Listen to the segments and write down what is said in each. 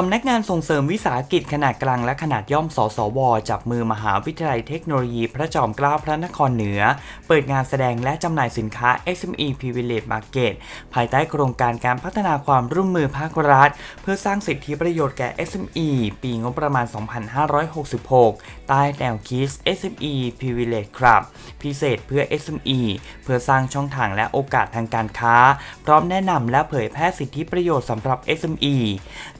สำนักงานส่งเสริมวิสาหกิจขนาดกลางและขนาดย่อม สสว จับมือมหาวิทยาลัยเทคโนโลยีพระจอมเกล้าพระนครเหนือ เปิดงานแสดงและจำหน่ายสินค้า SME Privilege Market ภายใต้โครงการการพัฒนาความร่วมมือภาครัฐ เพื่อสร้างสิทธิประโยชน์แก่ SME ปีงบประมาณ 2566 ใต้แนวคิด SME Privilege ครับ พิเศษเพื่อ SME เพื่อสร้างช่องทางและโอกาสทางการค้า พร้อมแนะนำและเผยแพร่สิทธิประโยชน์สำหรับ SME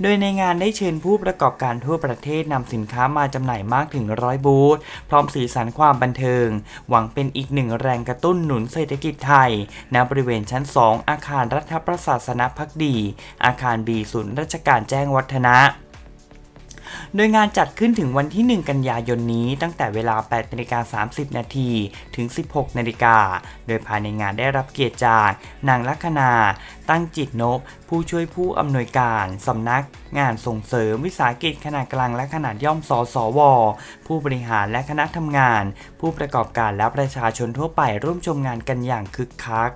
โดยในงานได้เชิญผู้ประกอบการทั่วประเทศนำสินค้ามาจำหน่ายมากถึงร้อยบูธพร้อมสีสันความบันเทิง หวังเป็นอีกหนึ่งแรงกระตุ้นหนุนเศรษฐกิจไทยณบริเวณชั้น 2 อาคารรัฐประศาสนพักดี อาคารบีศูนย์ราชการแจ้งวัฒนะ โดยงานจัดขึ้นถึงวันที่ 1 กันยายนนี้ตั้งแต่เวลา 8นาฬิกา30 นาทีถึง 16นาฬิกา โดยภายในงานได้รับเกียรติจาก นางลัคนา ตั้งจิตนบ ผู้ช่วยผู้อำนวยการสำนัก งานส่งเสริมวิสาหกิจขนาดกลางและขนาดย่อมสสว ผู้บริหารและคณะทำงาน ผู้ประกอบการและประชาชนทั่วไปร่วมชมงานกันอย่างคึกคัก